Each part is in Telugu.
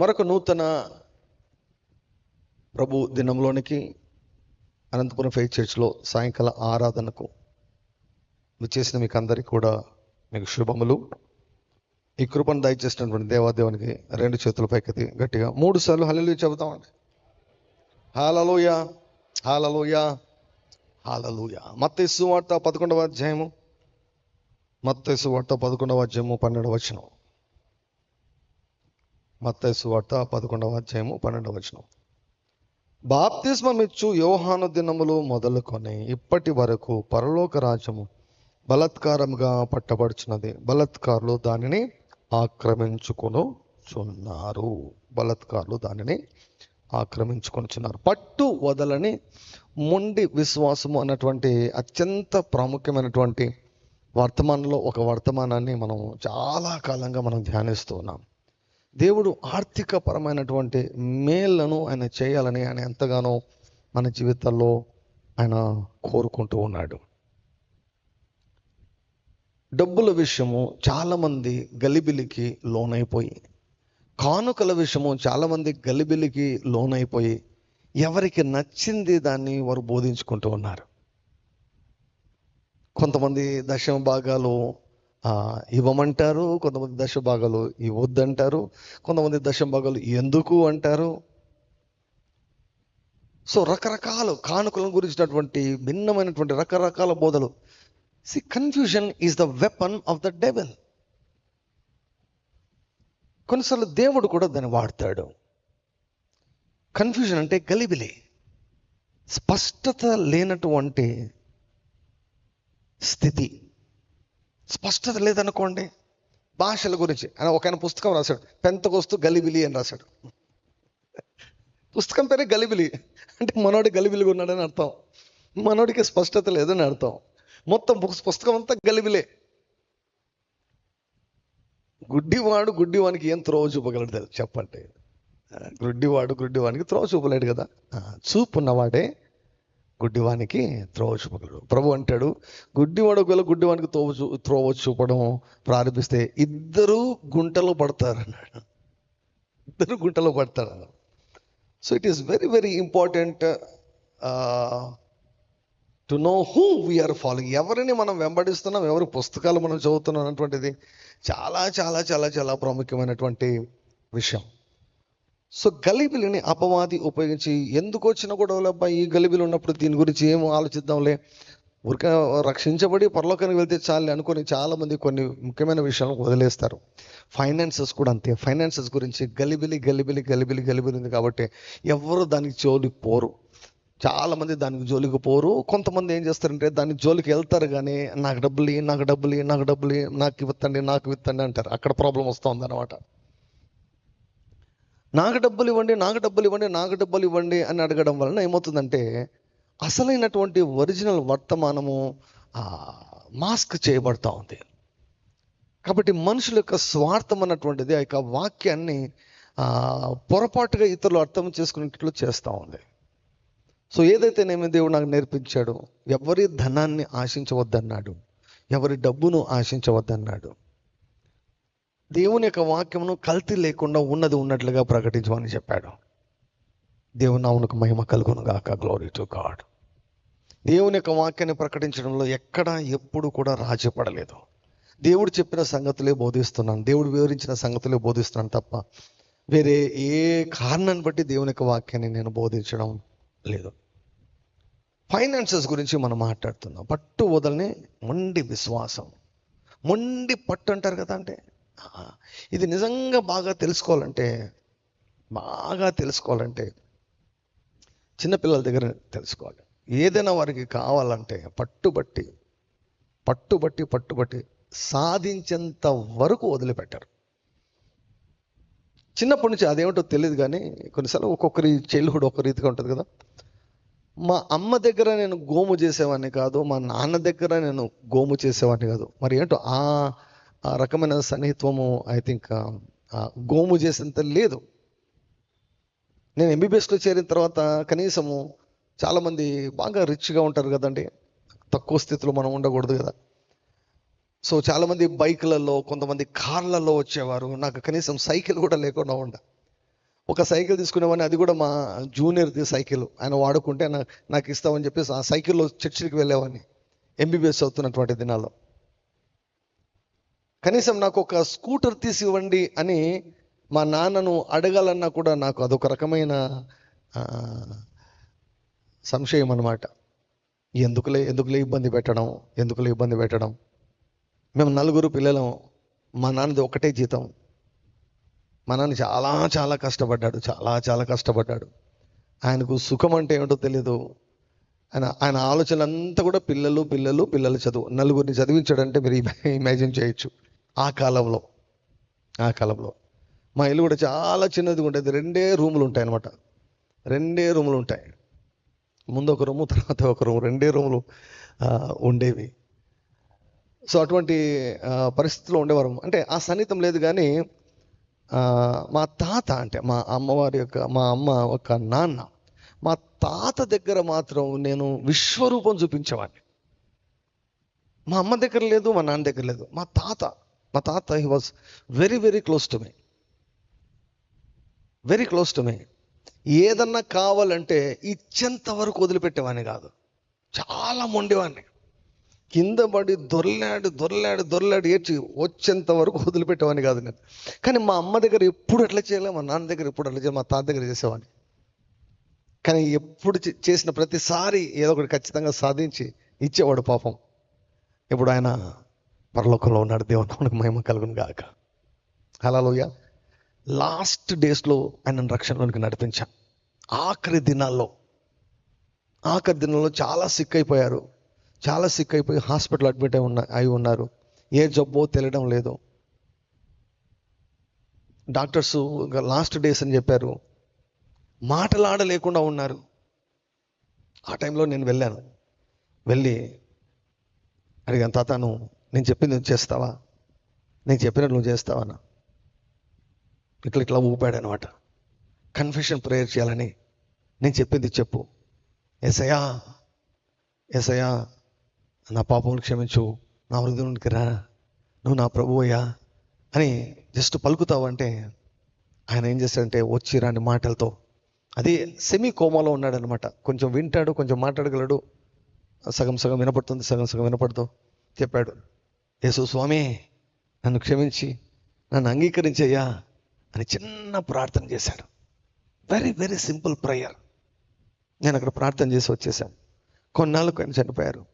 మరొక నూతన ప్రభు దినంలోనికి అనంతపురం ఫెయిత్ చర్చ్లో సాయంకాల ఆరాధనకు చేసిన మీకు అందరికీ కూడా మీకు శుభములు. ఈ కృపను దయచేసినటువంటి దేవాదేవునికి రెండు చేతుల పైకి గట్టిగా మూడు సార్లు హలలు చెబుతామండి. హాలలోయ హాలలోయ హాలలోయ మత్తేసు వార్త పదకొండవ అధ్యాయము మత్తేసు వార్త పదకొండవ అధ్యాయము పన్నెండవ వచనం. మత్తైసు వార్త పదకొండవ అధ్యాయము పన్నెండవ వచనం. బాప్తిస్మమిచ్చు యోహాను దినములు మొదలుకొని ఇప్పటి వరకు పరలోక రాజ్యము బలత్కారముగా పట్టబడుచున్నది. బలత్కారులు దానిని ఆక్రమించుకొనుచున్నారు బలత్కారులు దానిని ఆక్రమించుకొనిచున్నారు పట్టు వదలని మొండి విశ్వాసము అన్నటువంటి అత్యంత ప్రాముఖ్యమైనటువంటి వర్తమానంలో ఒక వర్తమానాన్ని మనం చాలా కాలంగా మనం ధ్యానిస్తున్నాం దేవుడు ఆర్థిక పరమైనటువంటి మేళ్ళను ఆయన చేయాలని ఆయన ఎంతగానో మన జీవితాల్లో ఆయన కోరుకుంటూ ఉన్నాడు. డబ్బుల విషయము చాలామంది గలిబిలికి లోనైపోయి కానుకల విషయము చాలామంది గలిబిలికి లోనైపోయి ఎవరికి నచ్చింది దాన్ని వారు బోధించుకుంటూ ఉన్నారు. కొంతమంది దశమ భాగాలు ఇవ్వమంటారు. కొంతమంది దశ భాగాలు ఇవ్వద్దంటారు. కొంతమంది దశ భాగాలు ఎందుకు అంటారు? సో రకరకాల కానుకలను గురించినటువంటి భిన్నమైనటువంటి రకరకాల బోధలు. See confusion is the weapon of the devil కొన్నిసార్లు దేవుడు కూడా దాన్ని వాడతాడు. కన్ఫ్యూజన్ అంటే గలిబిలి. స్పష్టత లేనటువంటి స్థితి. స్పష్టత లేదనుకోండి భాషల గురించి. ఆయన ఒక ఆయన పుస్తకం రాశాడు. పెంతకొస్తూ గలిబిలి అని రాశాడు. పుస్తకం పేరే గలిబిలి. అంటే మనోడి గలిబిలిగా ఉన్నాడని అర్థం. మనోడికి స్పష్టత లేదని అర్థం. మొత్తం పుస్తకం అంతా గలిబిలే. గుడ్డివాడు గుడ్డివానికి ఏం త్రోవ చూపగలడు చెప్పండి. గుడ్డివాడు గుడ్డివానికి త్రోవ చూపలేడు కదా? ఆ, చూపు ఉన్నవాడే గుడ్డివానికి త్రోవ చూపగలడు. ప్రభు అంటాడు గుడ్డివాడు ఒకవేళ గుడ్డివానికి త్రోవ చూ త్రోవ చూపడం ప్రారంభిస్తే ఇద్దరు గుంటలో పడతారు అన్నాడు ఇద్దరు గుంటలో పడతారు అన్నాడు so it is very very important to know who we're following ఎవరిని మనం వెంబడిస్తున్నాం ఎవరి పుస్తకాలు మనం చదువుతున్నాం అన్నటువంటిది చాలా చాలా చాలా చాలా ప్రాముఖ్యమైనటువంటి విషయం. సో గలిబిలిని అపవాది ఉపయోగించి ఎందుకు వచ్చిన గొడవలు అబ్బాయి ఈ గలిబిలు ఉన్నప్పుడు దీని గురించి ఏం ఆలోచిద్దాంలే? ఊరికే రక్షించబడి పరలోకానికి వెళ్తే చాలు అనుకొని చాలామంది కొన్ని ముఖ్యమైన విషయాలను వదిలేస్తారు. ఫైనాన్సెస్ కూడా అంతే. ఫైనాన్సెస్ గురించి గలిబిలి గలిబిలి గలిబిలి గలిబిలి ఉంది కాబట్టి ఎవరు దానికి జోలికి పోరు. చాలామంది దానికి జోలికి పోరు. కొంతమంది ఏం చేస్తారంటే దాని జోలికి వెళ్తారు కానీ నాకు డబ్బులు నాకు డబ్బులు నాకు డబ్బులు నాకు ఇవ్వత్తండి నాకు విత్తండి అంటారు. అక్కడ ప్రాబ్లం వస్తుంది అనమాట నాకు డబ్బులు ఇవ్వండి నాకు డబ్బులు ఇవ్వండి నాకు డబ్బులు ఇవ్వండి అని అడగడం వలన ఏమవుతుందంటే అసలైనటువంటి ఒరిజినల్ వర్తమానము ఆ, మాస్క్ చేయబడతా ఉంది. కాబట్టి మనుషుల యొక్క స్వార్థం అన్నటువంటిది ఆ యొక్క వాక్యాన్ని ఆ, పొరపాటుగా ఇతరులు అర్థం చేసుకునేట్లు చేస్తూ ఉంది. సో ఏదైతేనేమి దేవుడు నాకు నేర్పించాడు ఎవరి ధనాన్ని ఆశించవద్దన్నాడు ఎవరి డబ్బును ఆశించవద్దన్నాడు దేవుని యొక్క వాక్యమును కల్తీ లేకుండా ఉన్నది ఉన్నట్లుగా ప్రకటించమని చెప్పాడు. దేవుని నామునకు మహిమ కలుగును గాక. గ్లోరీ టు గాడ్ దేవుని యొక్క వాక్యాన్ని ప్రకటించడంలో ఎక్కడ ఎప్పుడు కూడా రాజీ పడలేదు దేవుడు చెప్పిన సంగతులే బోధిస్తున్నాను. దేవుడు వివరించిన సంగతులే బోధిస్తున్నాను తప్ప వేరే ఏ కారణాన్ని బట్టి దేవుని యొక్క వాక్యాన్ని నేను బోధించడం లేదు. ఫైనాన్సెస్ గురించి మనం మాట్లాడుతున్నాం. పట్టు వదలని మొండి విశ్వాసం. మొండి పట్టు అంటారు కదా అంటే ఇది నిజంగా బాగా తెలుసుకోవాలంటే బాగా తెలుసుకోవాలంటే చిన్నపిల్లల దగ్గర తెలుసుకోవాలి. ఏదైనా వారికి కావాలంటే పట్టుబట్టి పట్టుబట్టి పట్టుబట్టి సాధించేంత వరకు వదిలిపెట్టారు. చిన్నప్పటి నుంచి అదేమిటో తెలియదు కానీ కొన్నిసార్లు ఒక్కొక్కరి చైల్డ్హుడ్ ఒక రీతిగా ఉంటుంది కదా. మా అమ్మ దగ్గర నేను గోము చేసేవాడిని కాదు మా నాన్న దగ్గర నేను గోము చేసేవాడిని కాదు. మరి ఏంటో ఆ ఆ రకమైన సన్నిహిత్వము ఐ థింక్ గోము చేసేంత లేదు. నేను ఎంబీబీఎస్లో చేరిన తర్వాత కనీసము చాలామంది బాగా రిచ్గా ఉంటారు కదండి. తక్కువ స్థితిలో మనం ఉండకూడదు కదా. సో చాలామంది బైక్లలో కొంతమంది కార్లలో వచ్చేవారు. నాకు కనీసం సైకిల్ కూడా లేకుండా ఉండ. ఒక సైకిల్ తీసుకునేవాడిని అది కూడా మా జూనియర్ది సైకిల్. ఆయన వాడుకుంటే నాకు ఇస్తామని చెప్పేసి ఆ సైకిల్లో చర్చికి వెళ్ళేవాడిని. ఎంబీబీఎస్ అవుతున్నటువంటి దినాల్లో. కనీసం నాకు ఒక స్కూటర్ తీసి ఇవ్వండి అని మా నాన్నను అడగాలన్నా కూడా నాకు అదొక రకమైన సంశయం అనమాట ఎందుకులే ఎందుకులే ఇబ్బంది పెట్టడం ఎందుకులే ఇబ్బంది పెట్టడం? మేము నలుగురు పిల్లలం మా నాన్నది ఒకటే జీతం. మా నాన్న చాలా చాలా కష్టపడ్డాడు చాలా చాలా కష్టపడ్డాడు. ఆయనకు సుఖం అంటే ఏమిటో తెలియదు ఆయన ఆయన ఆలోచన అంతా కూడా పిల్లలు పిల్లలు పిల్లలు చదువు నలుగురిని చదివించాడంటే మీరు ఇమాజిన్ చేయొచ్చు. ఆ కాలంలో ఆ కాలంలో. మా ఇల్లు కూడా చాలా చిన్నదిగా ఉండేది. రెండే రూములు ఉంటాయి అన్నమాట రెండే రూములు ఉంటాయి. ముందు ఒక రూము తర్వాత ఒక రూము. రెండే రూములు ఉండేవి. సో అటువంటి పరిస్థితుల్లో పరిస్థితిలో ఉండేవారు. అంటే ఆ సన్నిహితం లేదు కానీ మా తాత అంటే మా అమ్మవారి యొక్క మా అమ్మ ఒక నాన్న మా తాత దగ్గర మాత్రం నేను విశ్వరూపం చూపించేవాడిని. మా అమ్మ దగ్గర లేదు మా నాన్న దగ్గర లేదు. మా తాత మా తాత he was very very close to me very close to me ఏదన్నా కావాలంటే ఇచ్చేంత వరకు వదిలిపెట్టేవాడిని కాదు. చాలా మొండేవాడిని. కింద పడి దొర్లాడు దొర్లాడు దొర్లాడు ఏడ్చి వచ్చేంత వరకు వదిలిపెట్టేవాడిని కాదు నేను. కానీ మా అమ్మ దగ్గర ఎప్పుడు అట్లా చేయలే మా నాన్న దగ్గర ఎప్పుడు అట్లా చేయాలి మా తాత దగ్గర చేసేవాడిని. కానీ ఎప్పుడు చే- చేసిన ప్రతిసారి ఏదో ఒకటి ఖచ్చితంగా సాధించి ఇచ్చేవాడు పాపం. ఇప్పుడు ఆయన పరలోకంలో ఉన్నాడు దేవునికి మహిమ కలుగును గాక. హలోయ లాస్ట్ డేస్లో ఆయన రక్షణలోనికి నడిపించాను ఆఖరి దినాల్లో ఆఖరి దినాల్లో చాలా సిక్ అయిపోయారు. చాలా సిక్ అయిపోయి హాస్పిటల్ అడ్మిట్ అయి ఉన్న అయి ఉన్నారు. ఏ జబ్బో తెలియడం లేదు. డాక్టర్స్ లాస్ట్ డేస్ అని చెప్పారు. మాటలాడలేకుండా ఉన్నారు. ఆ టైంలో నేను వెళ్ళాను. వెళ్ళి అడిగాను తాతను నేను చెప్పింది నువ్వు చేస్తావా? నేను చెప్పినట్టు నువ్వు చేస్తావా అన్న? ఇట్లా ఇట్లా ఊపాడు అనమాట కన్ఫెషన్ ప్రేయర్ చేయాలని నేను చెప్పింది చెప్పు. ఎసయా ఎసయా నా పాపం క్షమించు నా వృద్ధునికి రా నువ్వు నా ప్రభువయ్యా అని జస్ట్ పలుకుతావంటే ఆయన ఏం చేస్తాడంటే వచ్చి రాని మాటలతో అది సెమీ కోమాలో ఉన్నాడనమాట. కొంచెం వింటాడు కొంచెం మాట్లాడగలడు. సగం సగం వినపడుతుంది సగం సగం వినపడుతూ చెప్పాడు. యేసు స్వామి నన్ను క్షమించి నన్ను అంగీకరించయ్యా అని చిన్న ప్రార్థన చేశాడు. వెరీ వెరీ సింపుల్ ప్రేయర్ నేను అక్కడ ప్రార్థన చేసి వచ్చేసాను. కొన్నాళ్ళకు ఆయన చనిపోయారు.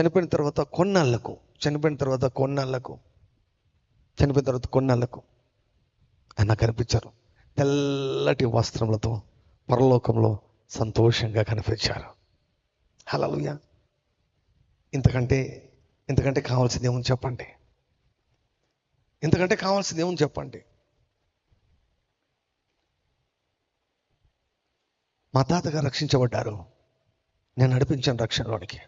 చనిపోయిన తర్వాత కొన్నాళ్ళకు చనిపోయిన తర్వాత కొన్నాళ్ళకు చనిపోయిన తర్వాత కొన్నాళ్ళకు ఆయన కనిపించారు. తెల్లటి వస్త్రములతో పరలోకంలో సంతోషంగా కనిపించారు. హలలుయ ఇంతకంటే ఇంతకంటే కావాల్సింది ఏముంది చెప్పండి. ఇంతకంటే కావాల్సింది ఏముంది చెప్పండి. మా తాతగా రక్షించబడ్డారు. నేను నడిపించాను రక్షణలోనికి.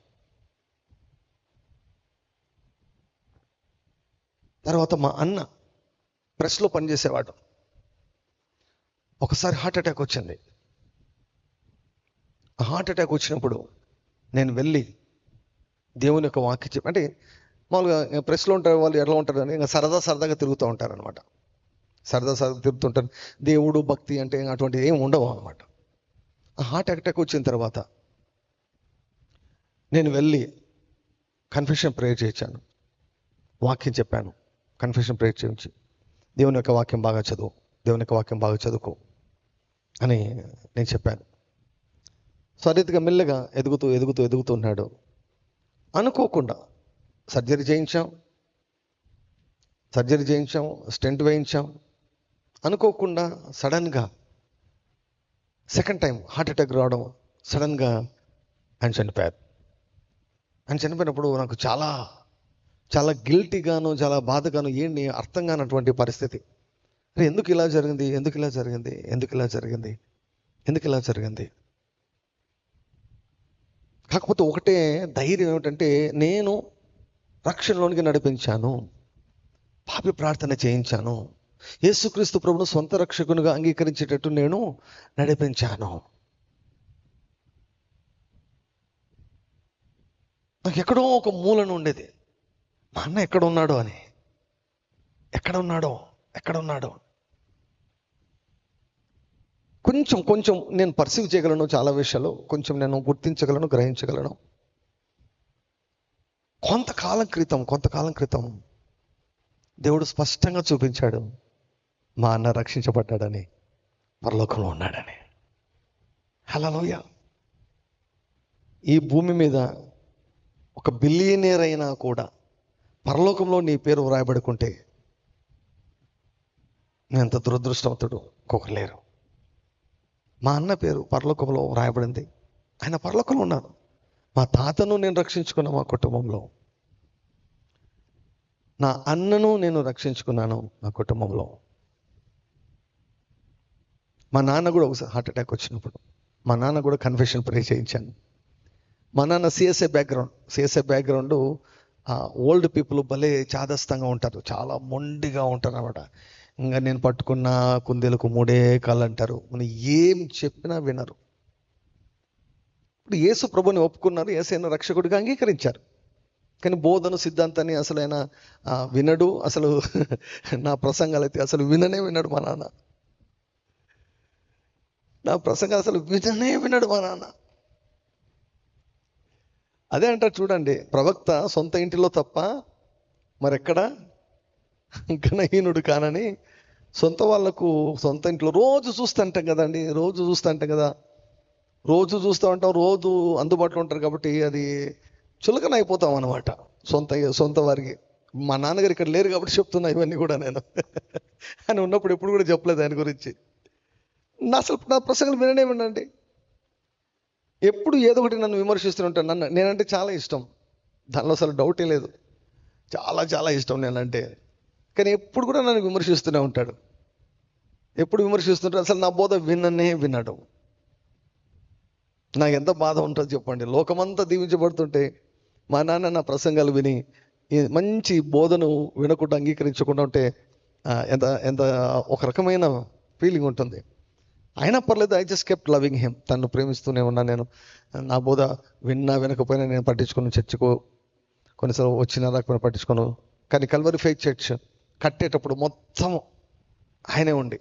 తర్వాత మా అన్న ప్రెస్లో పనిచేసేవాడు. ఒకసారి హార్ట్ అటాక్ వచ్చింది. హార్ట్ అటాక్ వచ్చినప్పుడు నేను వెళ్ళి దేవుని యొక్క వాక్యం చెప్పి అంటే మామూలుగా ప్రెస్లో ఉంటారు వాళ్ళు ఎట్లా ఉంటారు అని ఇంకా సరదా సరదాగా తిరుగుతూ ఉంటారు అనమాట సరదా సరదా తిరుగుతుంటారు దేవుడు భక్తి అంటే అటువంటిది ఏమి ఉండవు అనమాట హార్ట్ అటాక్ వచ్చిన తర్వాత నేను వెళ్ళి కన్ఫెషన్ ప్రేయర్ చేయించాను. వాక్యం చెప్పాను. కన్ఫెషన్ ప్రేయర్ చేయించి దేవుని యొక్క వాక్యం బాగా చదువు. దేవుని యొక్క వాక్యం బాగా చదువుకో అని నేను చెప్పాను. సో మెల్లగా ఎదుగుతూ ఎదుగుతూ ఎదుగుతూ ఉన్నాడు. అనుకోకుండా సర్జరీ చేయించాం సర్జరీ చేయించాం స్టెంట్ వేయించాం. అనుకోకుండా సడన్గా సెకండ్ టైం హార్ట్ అటాక్ రావడం సడన్గా ఆయన చనిపోయారు. ఆయన చనిపోయినప్పుడు నాకు చాలా చాలా గిల్టీగాను చాలా బాధగాను ఏంటి అర్థం కానటువంటి పరిస్థితి. అరే ఎందుకు ఇలా జరిగింది? ఎందుకు ఇలా జరిగింది? ఎందుకు ఇలా జరిగింది? ఎందుకు ఇలా జరిగింది? కాకపోతే ఒకటే ధైర్యం ఏమిటంటే నేను రక్షణలోనికి నడిపించాను. పాపి ప్రార్థన చేయించాను. యేసుక్రీస్తు ప్రభును సొంత రక్షకునిగా అంగీకరించేటట్టు నేను నడిపించాను. నాకు ఎక్కడో ఒక మూలను ఉండేది మా అన్న ఎక్కడ ఉన్నాడో అని. ఎక్కడ ఉన్నాడో ఎక్కడ ఉన్నాడో. కొంచెం కొంచెం నేను పర్సీవ్ చేయగలను చాలా విషయాలు. కొంచెం నేను గుర్తించగలను గ్రహించగలను. కొంతకాలం క్రితం కొంతకాలం క్రితం దేవుడు స్పష్టంగా చూపించాడు. మా అన్న రక్షించబడ్డాడని పరలోకంలో ఉన్నాడని. హలోయ ఈ భూమి మీద ఒక బిలియనీర్ అయినా కూడా పరలోకంలో నీ పేరు వ్రాయబడుకుంటే నేను ఎంత దురదృష్టవంతుడు ఒక్కొక్కరు లేరు. మా అన్న పేరు పర్లోకంలో వ్రాయబడింది ఆయన పర్లోకంలో ఉన్నారు మా తాతను నేను రక్షించుకున్న మా కుటుంబంలో. నా అన్నను నేను రక్షించుకున్నాను నా కుటుంబంలో. మా నాన్న కూడా ఒకసారి హార్ట్ అటాక్ వచ్చినప్పుడు మా నాన్న కూడా కన్ఫెషన్ ప్రే చేయించాను. మా నాన్న CSA background CSA background old people భలే చాదస్తంగా ఉంటారు. చాలా మొండిగా ఉంటారు అనమాట ఇంకా నేను పట్టుకున్న కుందేలకు మూడే కాళ్ళు అంటారు. మనం ఏం చెప్పినా వినరు. ఇప్పుడు యేసు ప్రభుని ఒప్పుకున్నారు. ఏసైన రక్షకుడిగా అంగీకరించారు. కానీ బోధన సిద్ధాంతాన్ని అసలు ఆయన ఆ, వినడు. అసలు నా ప్రసంగాలు అయితే అసలు విననే వినడు మా నాన్న. నా ప్రసంగాలు అసలు విననే వినడు మా నాన్న. అదే అంటారు చూడండి ప్రవక్త సొంత ఇంటిలో తప్ప మరెక్కడ? గణహీనుడు కానని సొంత వాళ్ళకు సొంత ఇంట్లో రోజు చూస్తుంటాం కదండి రోజు చూస్తుంటాం కదా. రోజు చూస్తూ ఉంటాం రోజు అందుబాటులో ఉంటారు కాబట్టి అది చులకన అయిపోతాం అనమాట సొంత సొంత వారికి. మా నాన్నగారు ఇక్కడ లేరు కాబట్టి చెప్తున్నా ఇవన్నీ కూడా నేను. ఆయన ఉన్నప్పుడు ఎప్పుడు కూడా చెప్పలేదు ఆయన గురించి. నా అసలు నా ప్రసంగం విననే ఎప్పుడు ఏదో ఒకటి నన్ను విమర్శిస్తూనే ఉంటాను. నన్ను నేనంటే చాలా ఇష్టం. దానిలో అసలు డౌటే లేదు. చాలా చాలా ఇష్టం నేనంటే. కానీ ఎప్పుడు కూడా నన్ను విమర్శిస్తూనే ఉంటాడు. ఎప్పుడు విమర్శిస్తుంటాడు? అసలు నా బోధ విన్ననే విన్నాడు నాకు ఎంత బాధ ఉంటుందో చెప్పండి. లోకమంతా దీవించబడుతుంటే మా నాన్న నా ప్రసంగాలు విని మంచి బోధను వినకుండా అంగీకరించకుండా ఉంటే ఎంత ఎంత ఒక రకమైన ఫీలింగ్ ఉంటుంది. అయినా పర్లేదు I just kept loving him తను ప్రేమిస్తూనే ఉన్నా నేను. నా బోధ విన్నా వినకపోయినా నేను పట్టించుకుని చర్చకు కొన్నిసార్లు వచ్చినా రాకపోయినా పట్టించుకోను. కానీ కల్వరి ఫేక్ చర్చ్ కట్టేటప్పుడు మొత్తం ఆయనే ఉండి.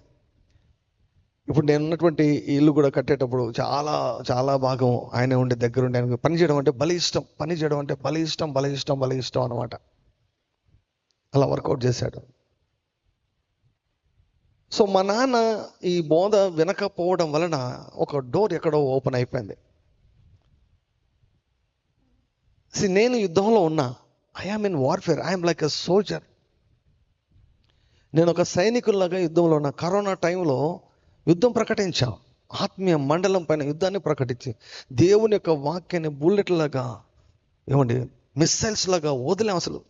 ఇప్పుడు నేను ఉన్నటువంటి ఇల్లు కూడా కట్టేటప్పుడు చాలా చాలా భాగం ఆయనే ఉండి ఉండే ఆయనకు పని చేయడం అంటే బలి ఇష్టం. పని చేయడం అంటే బలి ఇష్టం బలి ఇష్టం బలి ఇష్టం అనమాట అలా వర్కౌట్ చేశాడు. సో మా నాన్న ఈ బోధ వినకపోవడం వలన ఒక డోర్ ఎక్కడో ఓపెన్ అయిపోయింది. సి నేను యుద్ధంలో ఉన్నా I am in warfare I'm like a soldier నేను ఒక సైనికుల్లాగా యుద్ధంలో ఉన్న కరోనా టైంలో యుద్ధం ప్రకటించాం. ఆత్మీయ మండలం పైన యుద్ధాన్ని ప్రకటించి దేవుని యొక్క వాక్యాన్ని బుల్లెట్లాగా ఏమండి మిస్సైల్స్ లాగా వదిలేం అసలు.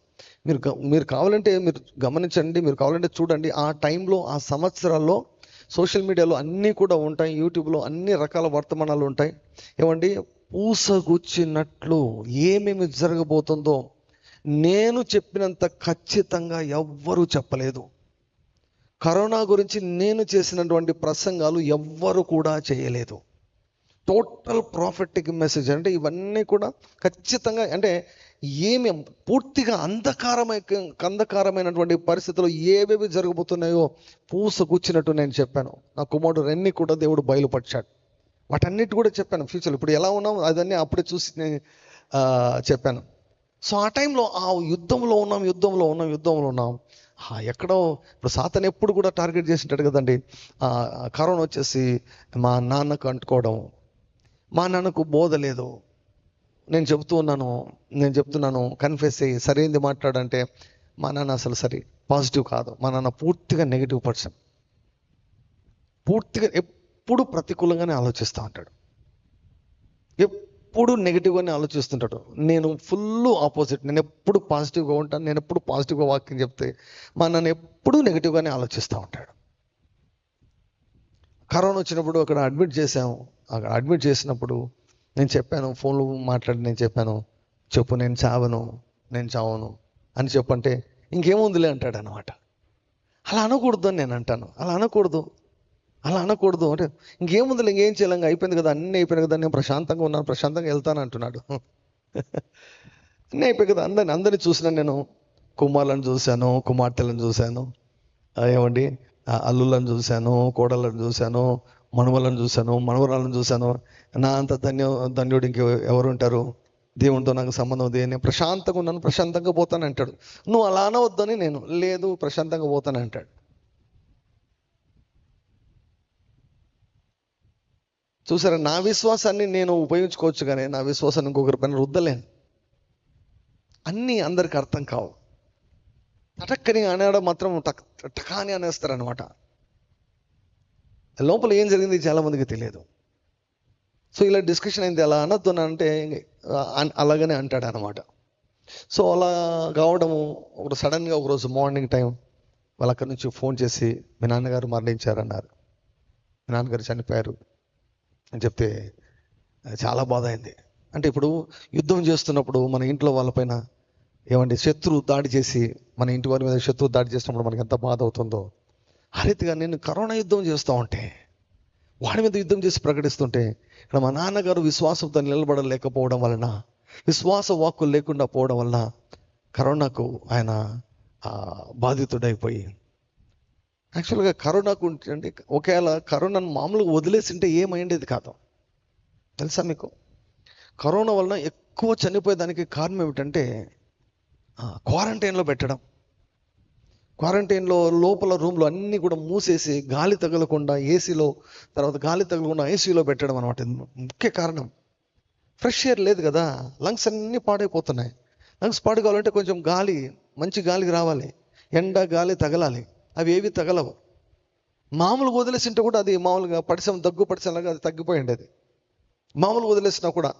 మీరు మీరు కావాలంటే మీరు గమనించండి మీరు కావాలంటే చూడండి ఆ టైంలో ఆ సంవత్సరాల్లో సోషల్ మీడియాలో అన్నీ కూడా ఉంటాయి యూట్యూబ్లో అన్ని రకాల వర్తమానాలు ఉంటాయి. ఏమండి పూసగుచ్చినట్లు ఏమేమి జరగబోతుందో నేను చెప్పినంత ఖచ్చితంగా ఎవ్వరూ చెప్పలేదు. కరోనా గురించి నేను చేసినటువంటి ప్రసంగాలు ఎవ్వరు కూడా చేయలేదు. టోటల్ ప్రాఫిటిక్ మెసేజ్ అంటే ఇవన్నీ కూడా ఖచ్చితంగా అంటే ఏమి పూర్తిగా అంధకారమై అంధకారమైనటువంటి పరిస్థితుల్లో ఏవేవి జరగబోతున్నాయో పూస నేను చెప్పాను. నా కుమారుడు అన్నీ కూడా దేవుడు బయలుపరిచాడు. వాటన్నిటి కూడా చెప్పాను. ఫ్యూచర్ ఇప్పుడు ఎలా ఉన్నాం అదన్నీ అప్పుడే చూసి నేను చెప్పాను. సో ఆ టైంలో ఆ యుద్ధంలో ఉన్నాం యుద్ధంలో ఉన్నాం యుద్ధంలో ఉన్నాం. ఎక్కడో ఇప్పుడు సాతన్ ఎప్పుడు కూడా టార్గెట్ చేసింటాడు కదండి. కరోనా వచ్చేసి మా నాన్నకు అంటుకోవడం మా నాన్నకు బోధ లేదు. నేను చెబుతూ ఉన్నాను నేను చెప్తున్నాను కన్ఫెస్ అయ్యి సరైంది మాట్లాడంటే మా నాన్న అసలు సరే పాజిటివ్ కాదు. మా నాన్న పూర్తిగా నెగిటివ్ పర్సన్ పూర్తిగా ఎప్పుడు ప్రతికూలంగానే ఆలోచిస్తూ ఉంటాడు. ఎప్పుడు నెగిటివ్గానే ఆలోచిస్తుంటాడు. నేను ఫుల్ ఆపోజిట్ నేను ఎప్పుడు పాజిటివ్గా ఉంటాను నేను ఎప్పుడు పాజిటివ్గా వాక్యం చెప్తే మా నన్ను ఎప్పుడూ నెగిటివ్గానే ఆలోచిస్తూ ఉంటాడు. కరోనా వచ్చినప్పుడు అక్కడ అడ్మిట్ చేశాము. అక్కడ అడ్మిట్ చేసినప్పుడు నేను చెప్పాను ఫోన్లో మాట్లాడి నేను చెప్పాను చెప్పు నేను చావను నేను చావను అని చెప్పంటే ఇంకేముందిలే అంటాడు అనమాట అలా అనకూడదు అని నేను అంటాను. అలా అనకూడదు. అలా అనకూడదు. అంటే ఇంకేముందిలే ఇంకేం చేయలేం అయిపోయింది కదా అన్నీ అయిపోయింది కదా నేను ప్రశాంతంగా ఉన్నాను ప్రశాంతంగా వెళ్తాను అంటున్నాడు. అన్నీ అయిపోయి కదా అందరిని అందరిని చూసినా నేను కుమారులను చూశాను కుమార్తెలను చూశాను. ఏమండి? అల్లులను చూశాను కోడళ్ళను చూశాను మనుమలను చూశాను మనవరాలను చూశాను. నా అంత ధన్య ధన్యుడు ఇంక ఎవరు ఉంటారు? దేవునితో నాకు సంబంధం ఉంది. నేను ప్రశాంతంగా ఉన్నాను ప్రశాంతంగా పోతాను అంటాడు. నువ్వు అలా అనవద్దని నేను లేదు ప్రశాంతంగా పోతాను అంటాడు. చూసారా నా విశ్వాసాన్ని నేను ఉపయోగించుకోవచ్చు కానీ నా విశ్వాసాన్ని ఇంకొకరి పైన రుద్దలేను. అన్నీ అందరికి అర్థం కావు. టటక్కని అనేవాడు మాత్రం టక్ టకాని అనేస్తారనమాట లోపల ఏం జరిగింది చాలా మందికి తెలియదు. సో ఇలా డిస్కషన్ అయింది ఎలా అనొద్దు అంటే అలాగనే అంటాడు అనమాట సో అలా కావడము ఒక సడన్గా ఒకరోజు మార్నింగ్ టైం వాళ్ళ అక్కడి నుంచి ఫోన్ చేసి మీ నాన్నగారు మరణించారన్నారు. మీ నాన్నగారు చనిపోయారు. అని చెప్తే చాలా బాధ అయింది. అంటే ఇప్పుడు యుద్ధం చేస్తున్నప్పుడు మన ఇంట్లో వాళ్ళపైన ఏమంటే శత్రువు దాడి చేసి మన ఇంటి వారి మీద శత్రువు దాడి చేసినప్పుడు మనకి ఎంత బాధ అవుతుందో. ఆ రీతిగా నేను కరోనా యుద్ధం చేస్తూ ఉంటే వాడి మీద యుద్ధం చేసి ప్రకటిస్తుంటే ఇక్కడ మా నాన్నగారు విశ్వాసంతో నిలబడలేకపోవడం వలన విశ్వాస వాక్కులు లేకుండా పోవడం వలన కరోనాకు ఆయన బాధితుడైపోయి యాక్చువల్గా కరోనాకు ఉంటే- ఒకవేళ కరోనాను మామూలుగా వదిలేసింటే ఏమైండేది కాదు. తెలుసా మీకు? కరోనా వలన ఎక్కువ చనిపోయేదానికి కారణం ఏమిటంటే క్వారంటైన్లో పెట్టడం. క్వారంటైన్లో లోపల రూమ్లో అన్నీ కూడా మూసేసి గాలి తగలకుండా ఏసీలో తర్వాత గాలి తగలకుండా ఏసీలో పెట్టడం అనమాట ముఖ్య కారణం. ఫ్రెష్ ఎయిర్ లేదు కదా లంగ్స్ అన్నీ పాడైపోతున్నాయి. లంగ్స్ పాడు కావాలంటే కొంచెం గాలి మంచి గాలికి రావాలి. ఎండ గాలి తగలాలి. అవి ఏవి తగలవు. మామూలుగా వదిలేసింటే కూడా అది మామూలుగా పడిసం దగ్గు పడిసంలాగా అది తగ్గిపోయి ఉండేది. మామూలుగా వదిలేసినా కూడా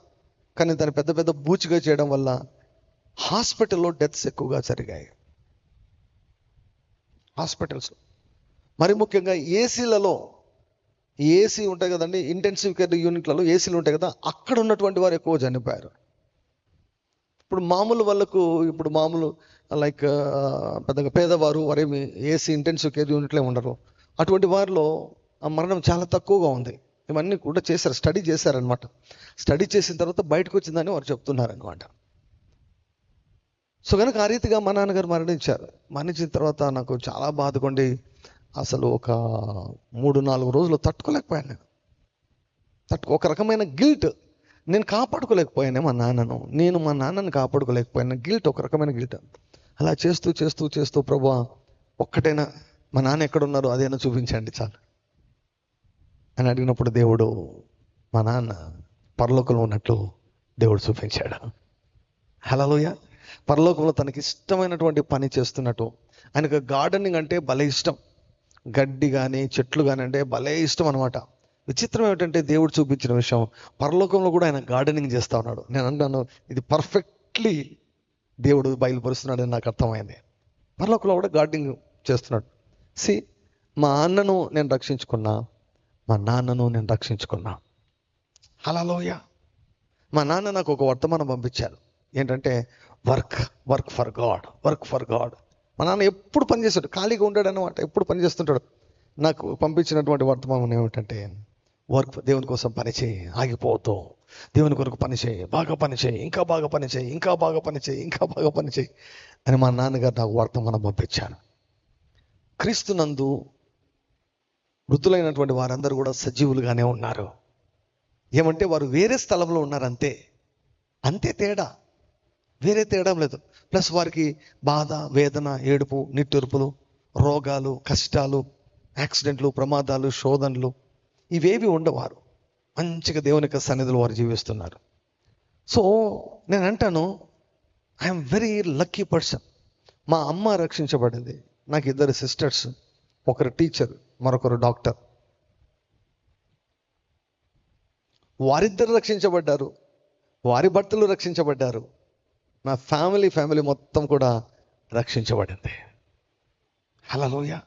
కానీ దాన్ని పెద్ద పెద్ద బూచిగా చేయడం వల్ల హాస్పిటల్లో డెత్స్ ఎక్కువగా జరిగాయి. హాస్పిటల్స్. మరి ముఖ్యంగా ఏసీలలో ఏసీ ఉంటాయి కదండి ఇంటెన్సివ్ కేర్ యూనిట్లలో ఏసీలు ఉంటాయి కదా అక్కడ ఉన్నటువంటి వారు ఎక్కువ చనిపోయారు. ఇప్పుడు మామూలు వాళ్ళకు ఇప్పుడు మామూలు లైక్ పెద్దగా పేదవారు వారేమి ఏసీ ఇంటెన్సివ్ కేర్ యూనిట్లే ఉండరు. అటువంటి వారిలో ఆ మరణం చాలా తక్కువగా ఉంది. ఇవన్నీ కూడా చేశారు స్టడీ చేశారనమాట స్టడీ చేసిన తర్వాత బయటకు వచ్చిందని వారు చెప్తున్నారనమాట సో కనుక ఆ రీతిగా మా నాన్నగారు మరణించారు. మరణించిన తర్వాత నాకు చాలా బాధకుండి అసలు ఒక మూడు నాలుగు రోజులు తట్టుకోలేకపోయాను నేను. తట్టుకో ఒక రకమైన గిల్ట్ నేను కాపాడుకోలేకపోయాను మా నాన్నను. నేను మా నాన్నని కాపాడుకోలేకపోయాను. గిల్ట్ ఒక రకమైన గిల్ట్ అలా చేస్తూ చేస్తూ చేస్తూ ప్రభా ఒక్కటైనా మా నాన్న ఎక్కడ ఉన్నారో అదైనా చూపించండి చాలు. అని అడిగినప్పుడు దేవుడు మా నాన్న పరలోకంలో ఉన్నట్లు దేవుడు చూపించాడు. హలోయ పరలోకంలో తనకి ఇష్టమైనటువంటి పని చేస్తున్నట్టు. ఆయనకు గార్డెనింగ్ అంటే భలే ఇష్టం. గడ్డి కానీ చెట్లు కానీ అంటే భలే ఇష్టం అనమాట విచిత్రం ఏమిటంటే దేవుడు చూపించిన విషయం పరలోకంలో కూడా ఆయన గార్డెనింగ్ చేస్తూ ఉన్నాడు. నేను అంటాను ఇది పర్ఫెక్ట్లీ దేవుడు బయలుపరుస్తున్నాడు అని నాకు అర్థమైంది. పరలోకంలో కూడా గార్డెనింగ్ చేస్తున్నాడు. సి మా అన్నను నేను రక్షించుకున్నా మా నాన్నను నేను రక్షించుకున్నా. హలోయ మా నాన్న నాకు ఒక వర్తమానం పంపించారు ఏంటంటే work work for God work for God మా నాన్న ఎప్పుడు పనిచేస్తాడు? ఖాళీగా ఉంటాడు అనమాట ఎప్పుడు పనిచేస్తుంటాడు? నాకు పంపించినటువంటి వర్తమానం ఏమిటంటే వర్క్ దేవుని కోసం పనిచేయి ఆగిపోతూ దేవుని కొరకు పనిచేయి బాగా పనిచేయి ఇంకా బాగా పనిచేయి ఇంకా బాగా పనిచేయి ఇంకా బాగా పనిచేయి అని మా నాన్నగారు నాకు వర్తమానం పంపించారు. క్రీస్తునందు మృతులైనటువంటి వారందరూ కూడా సజీవులుగానే ఉన్నారు. ఏమంటే వారు వేరే స్థలంలో ఉన్నారు అంతే అంతే తేడా. వేరే తేడా లేదు. ప్లస్ వారికి బాధ వేదన ఏడుపు నిట్టూర్పులు రోగాలు కష్టాలు యాక్సిడెంట్లు ప్రమాదాలు శోధనలు ఇవేవి ఉండవారు. మంచిగా దేవుని యొక్క సన్నిధిలో వారు జీవిస్తున్నారు. సో నేను అంటాను ఐఎమ్ వెరీ లక్కీ పర్సన్ మా అమ్మ రక్షించబడింది. నాకు ఇద్దరు సిస్టర్స్ ఒకరు టీచర్ మరొకరు డాక్టర్ వారిద్దరు రక్షించబడ్డారు. వారి భర్తలు రక్షించబడ్డారు. నా ఫ్యామిలీ ఫ్యామిలీ మొత్తం కూడా రక్షించబడింది. హలోయ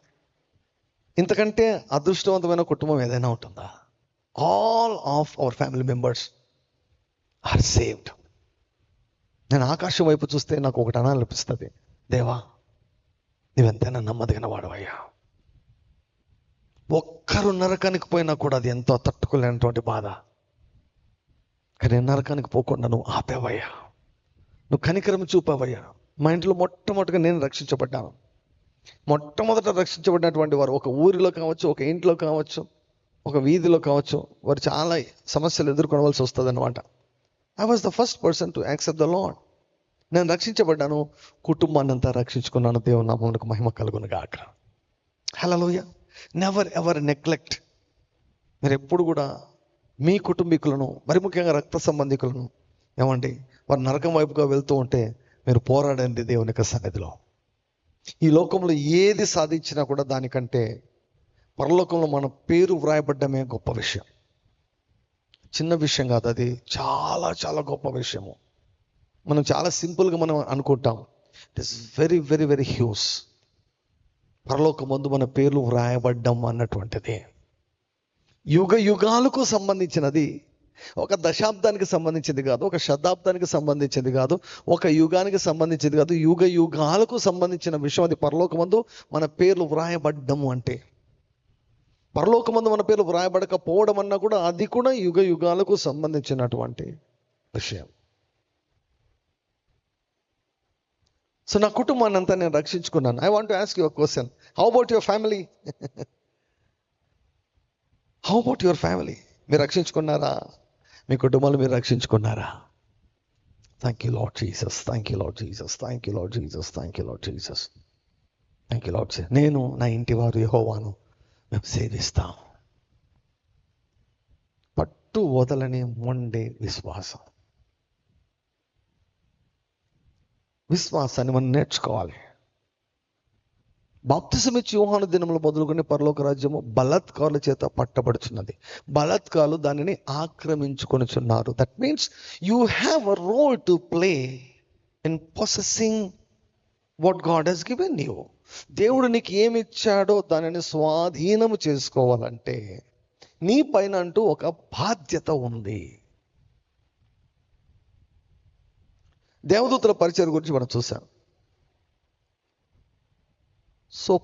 ఇంతకంటే అదృష్టవంతమైన కుటుంబం ఏదైనా ఉంటుందా? All of our family members are saved నేను ఆకాశం వైపు చూస్తే నాకు ఒకటి అనాలనిపిస్తుంది దేవా నువ్వెంతైనా నమ్మదగిన వాడవయ్యా. ఒక్కరు నరకానికి పోయినా కూడా అది ఎంతో తట్టుకోలేనటువంటి బాధ. కానీ నరకానికి పోకుండా నువ్వు ఆపేవయ్యా. నువ్వు కనికరం చూపావయ్యా. మా ఇంట్లో మొట్టమొదటిగా నేను రక్షించబడ్డాను. మొట్టమొదట రక్షించబడినటువంటి వారు ఒక ఊరిలో కావచ్చు ఒక ఇంట్లో కావచ్చు ఒక వీధిలో కావచ్చు వారు చాలా సమస్యలు ఎదుర్కొనవలసి వస్తుంది అనమాట I was the first person to accept the Lord నేను రక్షించబడ్డాను కుటుంబాన్ని అంతా రక్షించుకున్నాను. దేవుని నామమునకు మహిమ కలుగును గాక. హలోయ నెవర్ ఎవర్ నెగ్లెక్ట్ మీరు ఎప్పుడు కూడా మీ కుటుంబీకులను మరి ముఖ్యంగా రక్త సంబంధికులను ఏమండి వారు నరకం వైపుగా వెళ్తూ ఉంటే మీరు పోరాడండి దేవుని యొక్క సన్నిధిలో. ఈ లోకంలో ఏది సాధించినా కూడా దానికంటే పరలోకంలో మన పేరు వ్రాయబడ్డమే గొప్ప విషయం. చిన్న విషయం కాదు అది చాలా చాలా గొప్ప విషయము. మనం చాలా సింపుల్గా మనం అనుకుంటాం. It is very very very huge పరలోక ముందు మన పేర్లు వ్రాయబడ్డం అన్నటువంటిది. యుగ యుగాలకు సంబంధించినది. ఒక దశాబ్దానికి సంబంధించింది కాదు ఒక శతాబ్దానికి సంబంధించింది కాదు ఒక యుగానికి సంబంధించింది కాదు యుగ యుగాలకు సంబంధించిన విషయం. అది పరలోకమందు మన పేర్లు వ్రాయబడ్డము అంటే. పరలోకమందు మన పేర్లు వ్రాయబడకపోవడం అన్నా కూడా అది కూడా యుగ యుగాలకు సంబంధించినటువంటి విషయం. సో నా కుటుంబాన్ని అంతా నేను రక్షించుకున్నాను. I want ask your question how about your family how about your family మీరు రక్షించుకున్నారా? మీ కుటుంబాలు మీరు రక్షించుకున్నారా? Thank you Lord Jesus thank you Lord Jesus thank you Lord Jesus thank you Lord Jesus thank you Lord నేను నా ఇంటి వారు యహోవాను. మేము సేవిస్తాం పట్టు వదలని మొండే విశ్వాసం. విశ్వాసాన్ని మనం నేర్చుకోవాలి. బాప్తిసం ఇచ్చి యూహాను దినములు మొదలుకొని పరలోక రాజ్యము బలాత్కారుల చేత పట్టబడుచున్నది. బలాత్కారులు దానిని ఆక్రమించుకొనిచున్నారు. That means you have a role to play in possessing what God he's given you దేవుడు నీకు ఏమి ఇచ్చాడో దానిని స్వాధీనము చేసుకోవాలంటే నీ పైన అంటూ ఒక బాధ్యత ఉంది. దేవదూతల పరిచయం గురించి మనం చూసాం సో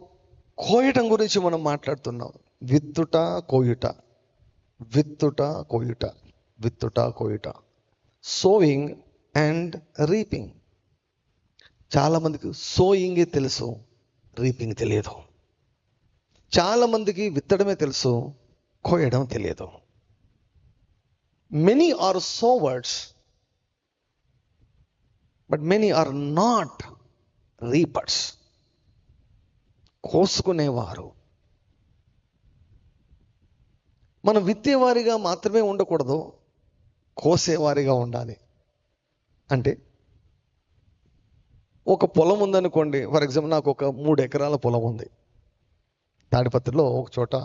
కోయటం గురించి మనం మాట్లాడుతున్నాం. విత్తుట కోయుట. విత్తుట కోయుట. విత్తుట కోయుట. సోయింగ్ అండ్ రీపింగ్ చాలామందికి సోయింగే తెలుసు. రీపింగ్ తెలియదు. చాలామందికి విత్తడమే తెలుసు కోయడం తెలియదు. Many are sowers but many are not reapers కోసుకునేవారు. మనం విత్తేవారిగా మాత్రమే ఉండకూడదు కోసేవారిగా ఉండాలి. అంటే ఒక పొలం ఉందనుకోండి ఫర్ ఎగ్జాంపుల్ నాకు ఒక మూడు ఎకరాల పొలం ఉంది. తాడిపత్రిలో ఒక చోట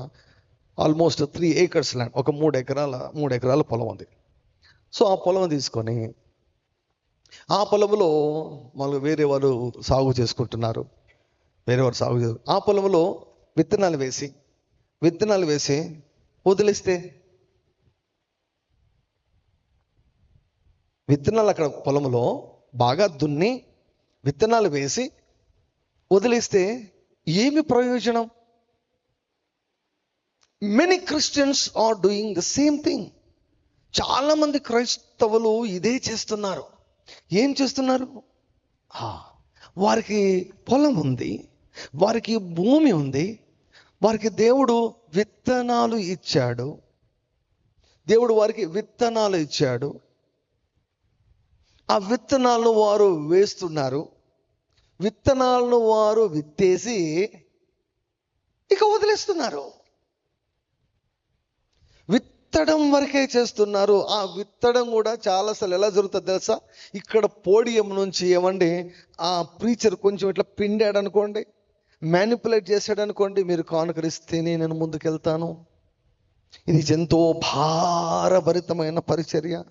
ఆల్మోస్ట్ త్రీ ఏకర్స్ ల్యాండ్ ఒక మూడు ఎకరాల మూడు ఎకరాల పొలం ఉంది. సో ఆ పొలం తీసుకొని ఆ పొలంలో మళ్ళీ వేరే వారు సాగు చేసుకుంటున్నారు. వేరే వారు సాగు చేసు ఆ పొలంలో విత్తనాలు వేసి విత్తనాలు వేసి వదిలేస్తే విత్తనాలు అక్కడ పొలంలో బాగా దున్ని విత్తనాలు వేసి వదిలేస్తే ఏమి ప్రయోజనం? Many Christians are doing the same thing చాలామంది క్రైస్తవులు ఇదే చేస్తున్నారు. ఏం చేస్తున్నారు? ఆ, వారికి పొలం ఉంది వారికి భూమి ఉంది వారికి దేవుడు విత్తనాలు ఇచ్చాడు. దేవుడు వారికి విత్తనాలు ఇచ్చాడు. ఆ విత్తనాలను వారు వేస్తున్నారు. విత్తనాలను వారు విత్తేసి ఇక వదిలేస్తున్నారు. విత్తడం వరకే చేస్తున్నారు. ఆ విత్తడం కూడా చాలాసార్లు ఎలా జరుగుతుంది తెలుసా? ఇక్కడ పోడియం నుంచి ఏమండి ఆ ప్రీచర్ కొంచెం ఇట్లా పిండాడు అనుకోండి మ్యానిపులేట్ చేశాడు అనుకోండి మీరు కానుకరిస్తేనే నేను ముందుకెళ్తాను. ఇది ఎంతో భారభరితమైన పరిచర్య.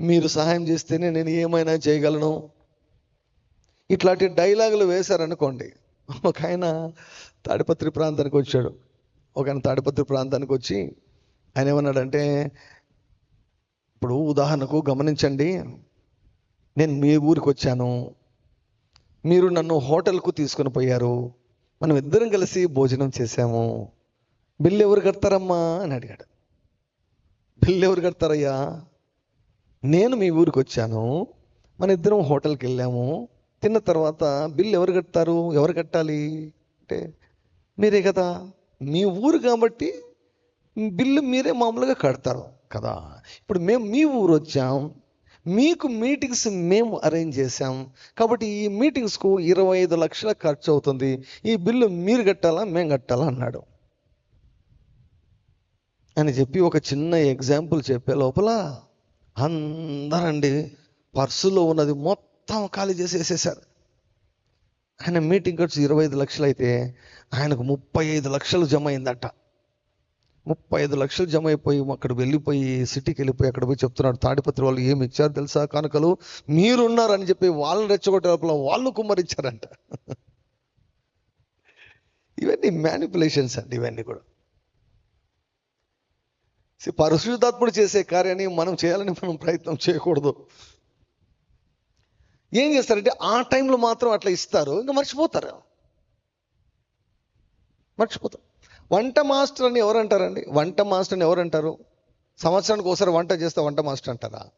మీరు సహాయం చేస్తేనే నేను ఏమైనా చేయగలను? ఇట్లాంటి డైలాగులు వేశారనుకోండి. ఒక ఆయన తాడిపత్రి ప్రాంతానికి వచ్చాడు. ఒక ఆయన తాడిపత్రి ప్రాంతానికి వచ్చి ఆయన ఏమన్నాడంటే ఇప్పుడు ఉదాహరణకు గమనించండి. నేను మీ ఊరికి వచ్చాను. మీరు నన్ను హోటల్కు తీసుకొని పోయారు. మనం ఇద్దరం కలిసి భోజనం చేశాము. బిల్లు ఎవరు కడతారమ్మా? అని అడిగాడు. బిల్లు ఎవరు కడతారయ్యా? నేను మీ ఊరికి వచ్చాను మన ఇద్దరం హోటల్కి వెళ్ళాము తిన్న తర్వాత బిల్లు ఎవరు కడతారు ఎవరు కట్టాలి? అంటే మీరే కదా. మీ ఊరు కాబట్టి బిల్లు మీరే మామూలుగా కడతారు కదా. ఇప్పుడు మేము మీ ఊరు వచ్చాం మీకు మీటింగ్స్ మేము అరేంజ్ చేసాం కాబట్టి ఈ మీటింగ్స్కు ఇరవై ఐదు లక్షల ఖర్చు అవుతుంది. ఈ బిల్లు మీరు కట్టాలా మేము కట్టాలా అన్నాడు. అని చెప్పి ఒక చిన్న ఎగ్జాంపుల్ చెప్పే లోపల అందరండి పర్సులో ఉన్నది మొత్తం ఖాళీ చేసేసేసారు ఆయన మీటింగ్ ఖర్చు ఇరవై ఐదు లక్షలు అయితే ఆయనకు ముప్పై ఐదు లక్షలు జమ అయిందట. ముప్పై ఐదు లక్షలు జమ అయిపోయి అక్కడ వెళ్ళిపోయి సిటీకి వెళ్ళిపోయి అక్కడ పోయి చెప్తున్నాడు తాడిపత్రి వాళ్ళు ఏమి ఇచ్చారు తెలుసా కానుకలు? మీరున్నారని చెప్పి వాళ్ళని రెచ్చగొట్టే లోపల వాళ్ళు కుమ్మరించారంట. ఇవన్నీ మ్యానిపులేషన్స్ అండి ఇవన్నీ కూడా. పరిశుద్ధాత్ముడు చేసే కార్యాన్ని మనం చేయాలని మనం ప్రయత్నం చేయకూడదు. ఏం చేస్తారంటే ఆ టైంలో మాత్రం అట్లా ఇస్తారు. ఇంకా మర్చిపోతారు. మర్చిపోతారు. వంట మాస్టర్ అని ఎవరు అంటారండి వంట మాస్టర్ అని ఎవరు అంటారు సంవత్సరానికి ఒకసారి వంట చేస్తే వంట మాస్టర్ అంటారా?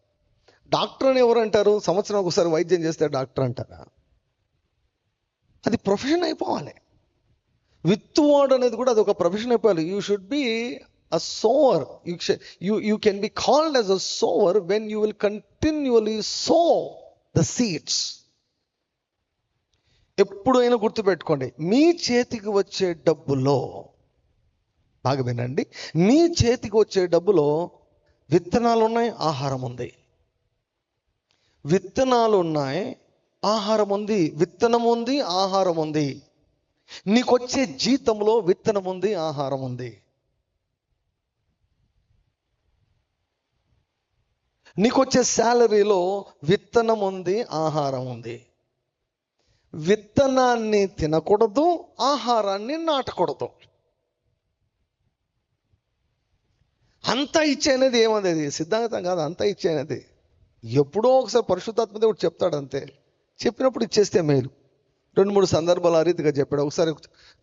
డాక్టర్ అని ఎవరు అంటారు సంవత్సరానికి ఒకసారి వైద్యం చేస్తే డాక్టర్ అంటారా? అది ప్రొఫెషన్ అయిపోవాలి. విత్తువాడు అనేది కూడా అది ఒక ప్రొఫెషన్ అయిపోవాలి. You should be a sower you you you can be called as a sower when you will continually sow the seeds. ఎప్పుడైనా గుర్తుపెట్టుకోండి మీ చేతికి వచ్చే డబ్బులో బాగా వినండి మీ చేతికి వచ్చే డబ్బులో విత్తనాలు ఉన్నాయి ఆహారం ఉంది. విత్తనాలు ఉన్నాయి ఆహారం ఉంది విత్తనం ఉంది ఆహారం ఉంది. నీకొచ్చే జీతంలో విత్తనం ఉంది ఆహారం ఉంది. నీకొచ్చే శాలరీలో విత్తనం ఉంది ఆహారం ఉంది విత్తనాన్ని తినకూడదు ఆహారాన్ని నాటకూడదు. అంతా ఇచ్చేనేది ఏమనేది? సిద్ధాంతం కాదు అంతా ఇచ్చేనేది. ఎప్పుడో ఒకసారి పరిశుద్ధాత్మ దేవుడు చెప్తాడు అంతే చెప్పినప్పుడు ఇచ్చేస్తే మేలు. రెండు మూడు సందర్భాలు ఆ రీతిగా చెప్పాడు. ఒకసారి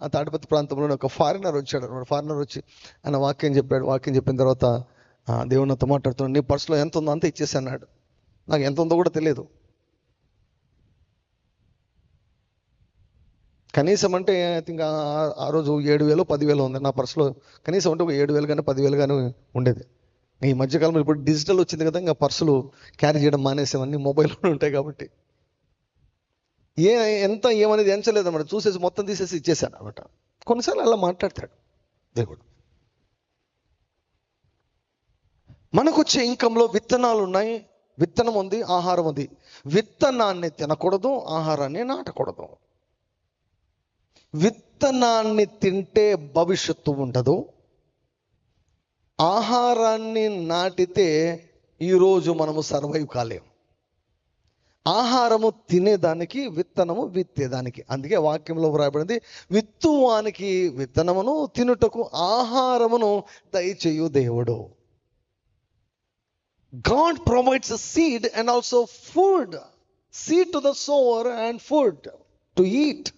ఆ తాడిపత్రి ప్రాంతంలో ఒక ఫారినర్ వచ్చాడు. ఫారినర్ వచ్చి ఆయన వాక్యం చెప్పాడు. వాక్యం చెప్పిన తర్వాత దేవుడు నాతో మాట్లాడుతున్నాడు నీ పర్సులో ఎంత ఉందో అంత ఇచ్చేసి అన్నాడు. నాకు ఎంత ఉందో కూడా తెలియదు కనీసం అంటే ఐ థింక్ ఆ రోజు ఏడు వేలు పదివేలు ఉంది నా పర్సులో. కనీసం అంటే ఒక ఏడు వేలు కానీ పదివేలు కానీ ఉండేది. ఈ మధ్యకాలంలో ఇప్పుడు డిజిటల్ వచ్చింది కదా ఇంకా పర్సులు క్యారీ చేయడం మానేసేవన్నీ మొబైల్లో ఉంటాయి కాబట్టి. ఏ ఎంత ఏమనేది ఎంచలేదు అన్నమాట చూసేసి మొత్తం తీసేసి ఇచ్చేసాను అనమాట కొన్నిసార్లు అలా మాట్లాడతాడు దేవుడు. మనకు వచ్చే ఇన్కంలో విత్తనాలు ఉన్నాయి విత్తనం ఉంది ఆహారం ఉంది. విత్తనాన్ని తినకూడదు ఆహారాన్ని నాటకూడదు. విత్తనాన్ని తింటే భవిష్యత్తు ఉండదు. ఆహారాన్ని నాటితే ఈరోజు మనము సర్వైవ్ కాలేం. ఆహారము తినేదానికి విత్తనము విత్తేదానికి. అందుకే వాక్యంలో వ్రాయబడింది విత్తువానికి విత్తనమును తినుటకు ఆహారమును దయచేయు దేవుడు. God provides a seed and also food. Seed to the sower and food to eat.